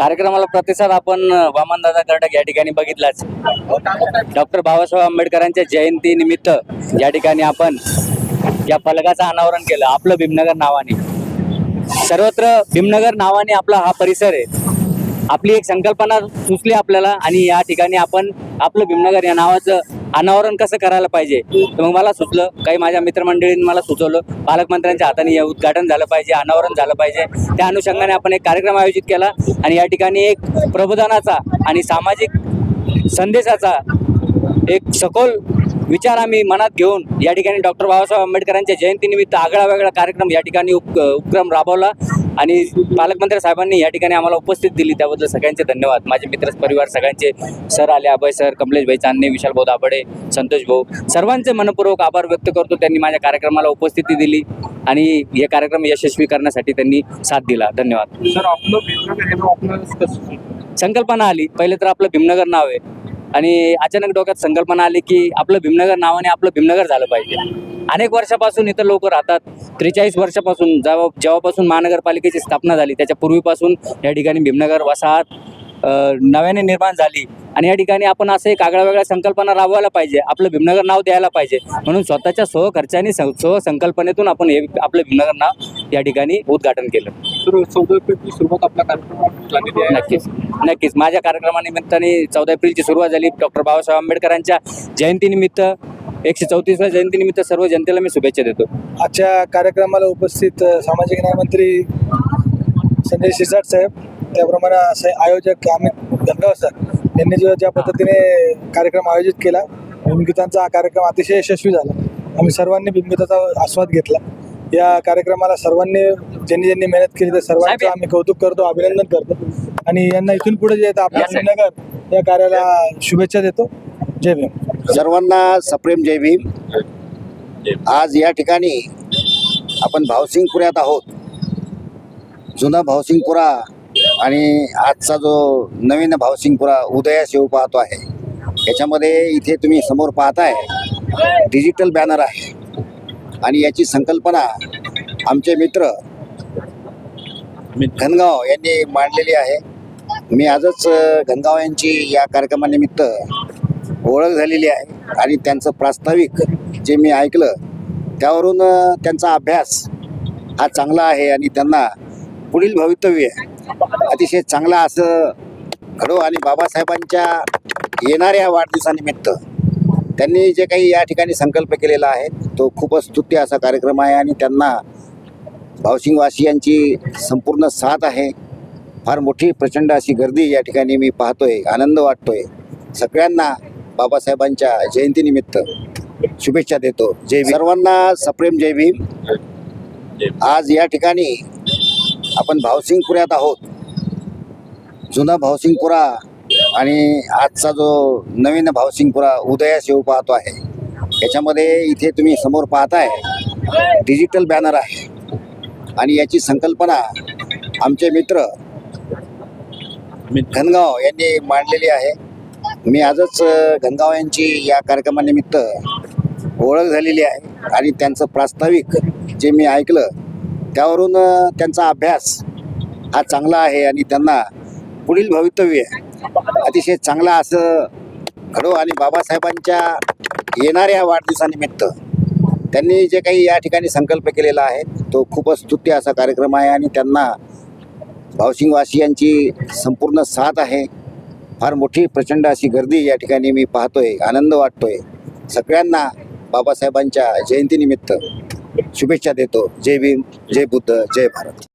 कार्यक्रमाला प्रतिसाद आपण वामनदादा कर्डक या ठिकाणी बघितलाच. डॉक्टर बाबासाहेब आंबेडकरांच्या जयंती निमित्त या ठिकाणी आपण या फलकाचं अनावरण केलं आपलं भीमनगर नावाने. सर्वत्र भीमनगर नावाने आपला हा परिसर आहे. आपली एक संकल्पना सुचली आपल्याला आणि या ठिकाणी आपण आपलं भीमनगर या नावाचं अनावरण कसं करायला पाहिजे? तर मग मला सुचलं काही माझ्या मित्रमंडळींनी मला सुचवलं पालकमंत्र्यांच्या हाताने हे उद्घाटन झालं पाहिजे अनावरण झालं पाहिजे. त्या अनुषंगाने आपण एक कार्यक्रम आयोजित केला आणि या ठिकाणी एक प्रबोधनाचा आणि सामाजिक संदेशाचा एक सखोल विचार आम्ही मनात घेऊन या ठिकाणी डॉक्टर बाबासाहेब आंबेडकरांच्या जयंतीनिमित्त आगळा वेगळा कार्यक्रम या ठिकाणी उप उपक्रम राबवला. आणि पालकमंत्री साहेबांनी या ठिकाणी आम्हाला उपस्थित दिली. त्याबद्दल सगळ्यांचे धन्यवाद. माझे मित्र परिवार सगळ्यांचे सर आले अभय सर कमलेश भाई चांदणे विशाल भाऊ दाबडे संतोष भाऊ. सर्वांचे मनपूर्वक आभार व्यक्त करतो. त्यांनी माझ्या कार्यक्रमाला उपस्थिती दिली आणि हे कार्यक्रम यशस्वी करण्यासाठी त्यांनी साथ दिला. धन्यवाद. सर आपलं? संकल्पना आली. पहिले तर आपलं भीमनगर नाव आहे. आणि अचानक डोक्यात संकल्पना आली की आपलं भीमनगर नावाने आपलं भीमनगर झालं पाहिजे. अनेक वर्षापासून इथं लोक राहतात. त्रेचाळीस वर्षापासून जेव्हा जेव्हापासून महानगरपालिकेची स्थापना झाली त्याच्या पूर्वीपासून या ठिकाणी भीमनगर वसाहत नव्याने निर्माण झाली. आणि या ठिकाणी आपण असं एक आगळ्या वेगळ्या संकल्पना राबवायला पाहिजे. आपलं भीमनगर नाव द्यायला पाहिजे. म्हणून स्वतःच्या स्व खर्चाने स- स्व संकल्पनेतून आपण हे आपलं भीमनगर नाव या ठिकाणी उद्घाटन केलं. सुरुवात आहे. नक्कीच. नक्कीच. माझ्या कार्यक्रमानिमित्ताने चौदा एप्रिलची सुरुवात झाली. डॉक्टर बाबासाहेब आंबेडकरांच्या जयंतीनिमित्त एकशे चौतीसव्या जयंतीनिमित्त सर्व जनतेला मी शुभेच्छा देतो. आजच्या कार्यक्रमाला उपस्थित सामाजिक न्यायमंत्री संजय शिरसाट साहेब त्याप्रमाणे असे आयोजक अमित गंगाव सर यांनी जो ज्या पद्धतीने कार्यक्रम आयोजित केला भीमगीतांचा हा कार्यक्रम अतिशय यशस्वी झाला. आम्ही सर्वांनी भीमगीताचा आस्वाद घेतला. या कार्यक्रमाला सर्वांनी ज्यांनी ज्यांनी मेहनत केली त्या सर्वांचं आम्ही कौतुक करतो अभिनंदन करतो. आणि यांना इथून पुढे जे येतं आपल्या भीमनगर या कार्याला शुभेच्छा देतो. जय भीम. सर्वांना सप्रेम जय भीम. आज या ठिकाणी आपण भावसिंगपुऱ्यात आहोत. जुना भावसिंगपुरा आणि आजचा जो नवीन भावसिंगपुरा उदयास येऊ पाहतो आहे. याच्यामध्ये इथे तुम्ही समोर पाहताय डिजिटल बॅनर आहे. आणि याची संकल्पना आमचे मित्र घनगाव यांनी मांडलेली आहे. मी आजच घनगाव यांची या कार्यक्रमानिमित्त ओळख झालेली आहे आणि त्यांचं प्रास्ताविक जे मी ऐकलं त्यावरून त्यांचा अभ्यास हा चांगला आहे आणि त्यांना पुढील भवितव्य अतिशय चांगला असं घडो आणि बाबासाहेबांच्या येणाऱ्या वाढदिवसानिमित्त त्यांनी जे काही या ठिकाणी संकल्प केलेला आहे तो खूपच स्तुत्य असा कार्यक्रम आहे आणि त्यांना भावसिंगवासियांची संपूर्ण साथ आहे. फार मोठी प्रचंड अशी गर्दी या ठिकाणी मी पाहतोय आनंद वाटतोय. सगळ्यांना बाबासाहेबांच्या जयंतीनिमित्त शुभेच्छा देतो. जय भीम. सर्वांना सप्रेम जय भीम. आज या ठिकाणी आपण भावसिंगपुऱ्यात आहोत. जुना भावसिंगपुरा आणि आजचा जो नवीन भावसिंगपुरा उदयास येऊ पाहतो आहे. याच्यामध्ये इथे तुम्ही समोर पाहताय डिजिटल बॅनर आहे. आणि याची संकल्पना आमचे मित्र घनगाव यांनी मांडलेली आहे. मी आजच गंगाव यांची या कार्यक्रमानिमित्त ओळख झालेली आहे आणि त्यांचं प्रास्ताविक जे मी ऐकलं त्यावरून त्यांचा अभ्यास हा चांगला आहे आणि त्यांना पुढील भवितव्य अतिशय चांगला असं घडो आणि बाबासाहेबांच्या येणाऱ्या वाढदिवसानिमित्त त्यांनी जे काही या ठिकाणी संकल्प केलेला आहे तो खूपच स्तुत्य असा कार्यक्रम आहे आणि त्यांना भावसिंगवासियांची संपूर्ण साथ आहे. फार मोठी प्रचंड अशी गर्दी या ठिकाणी मी पाहतोय आनंद वाटतोय. सगळ्यांना बाबासाहेबांच्या जयंतीनिमित्त शुभेच्छा देतो. जय भीम जय बुद्ध जय भारत.